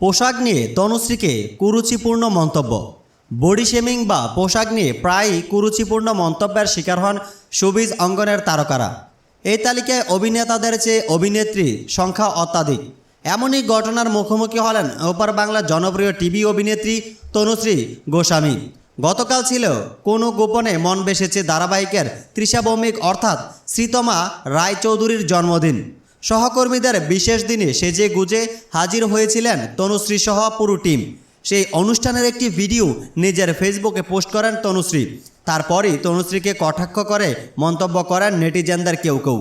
পোশাক নিয়ে তনুশ্রীকে কুরুচিপূর্ণ মন্তব্য। বডি শেমিং বা পোশাক নিয়ে প্রায়ই কুরুচিপূর্ণ মন্তব্যের শিকার হন শোবিজ অঙ্গনের তারকারা। এই তালিকায় অভিনেতাদের চেয়ে অভিনেত্রীর সংখ্যা অত্যাধিক। এমনই ঘটনার মুখোমুখি হলেন ওপার বাংলার জনপ্রিয় টিভি অভিনেত্রী তনুশ্রী গোস্বামী। গতকাল ছিল কোনো গোপনে মন বেসেছে ধারাবাহিকের তৃষা ভৌমিক অর্থাৎ শ্রীতমা রায়চৌধুরীর জন্মদিন। সহকর্মীদের বিশেষ দিনে সেজে গুজে হাজির হয়েছিলেন তনুশ্রী সহ পুরো টিম। সেই অনুষ্ঠানের একটি ভিডিও নিজের ফেসবুকে পোস্ট করেন তনুশ্রী। তারপরই তনুশ্রীকে কটাক্ষ করে মন্তব্য করেন নেটিজেনদের কেউ কেউ।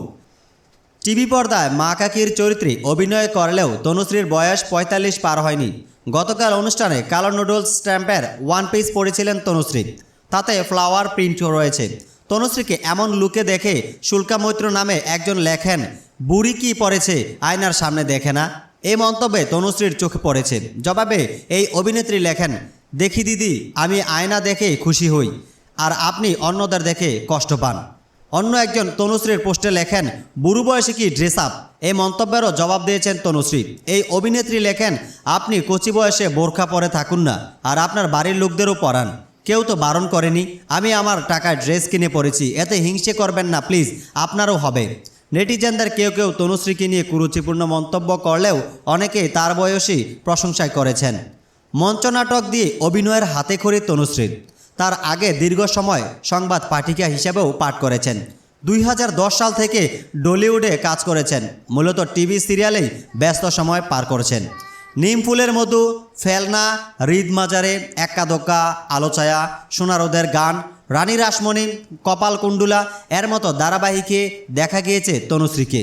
টিভি পর্দায় মা কাকির চরিত্রে অভিনয় করলেও তনুশ্রীর বয়স পঁয়তাল্লিশ পার হয়নি। গতকাল অনুষ্ঠানে কালো নুডলস স্ট্যাম্পের ওয়ান পিস পরেছিলেন তনুশ্রী। তাতে ফ্লাওয়ার প্রিন্টও রয়েছে। তনুশ্রীকে এমন লুকে দেখে শুল্কা মৈত্র নামে একজন লেখেন, বুড়ি কি পড়েছে আয়নার সামনে দেখে না? এই মন্তব্যে তনুশ্রীর চোখে পড়েছে। জবাবে এই অভিনেত্রী লেখেন, দেখি দিদি, আমি আয়না দেখে খুশি হই, আর আপনি অন্যদের দেখে কষ্ট পান। অন্য একজন তনুশ্রীর পোস্টে লেখেন, বুড়ো বয়সে কি ড্রেস আপ এই মন্তব্যেরও জবাব দিয়েছেন তনুশ্রী। এই অভিনেত্রী লেখেন, আপনি কচি বয়সে বোরখা পরে থাকুন না, আর আপনার বাড়ির লোকদেরও পরান। কেউ তো বারণ করেনি, আমি আমার টাকায় ড্রেস কিনে পরেছি, এতে হিংসে করবেন না, প্লিজ, আপনারও হবে। নেটিজেনদের কেউ কেউ তনুশ্রীকে নিয়ে কুরুচিপূর্ণ মন্তব্য করলেও অনেকেই তার বয়সী প্রশংসায় করেছেন। মঞ্চনাটক দিয়ে অভিনয়ের হাতে খড়ি তনুশ্রী। তার আগে দীর্ঘ সময় সংবাদ পাঠিকা হিসেবেও পাঠ করেছেন। দুই হাজার দশ সাল থেকে ডলিউডে কাজ করেছেন। মূলত টিভি সিরিয়ালেই ব্যস্ত সময় পার করেছেন। নিম ফুলের মধু, ফেলনা হৃদ মাজারে এক্কা আলোচায়া, সোনারোদের গান, রানী রাসমণি, কপাল কুণ্ডুলা, এর মতো ধারাবাহিকে দেখা গিয়েছে তনুশ্রীকে।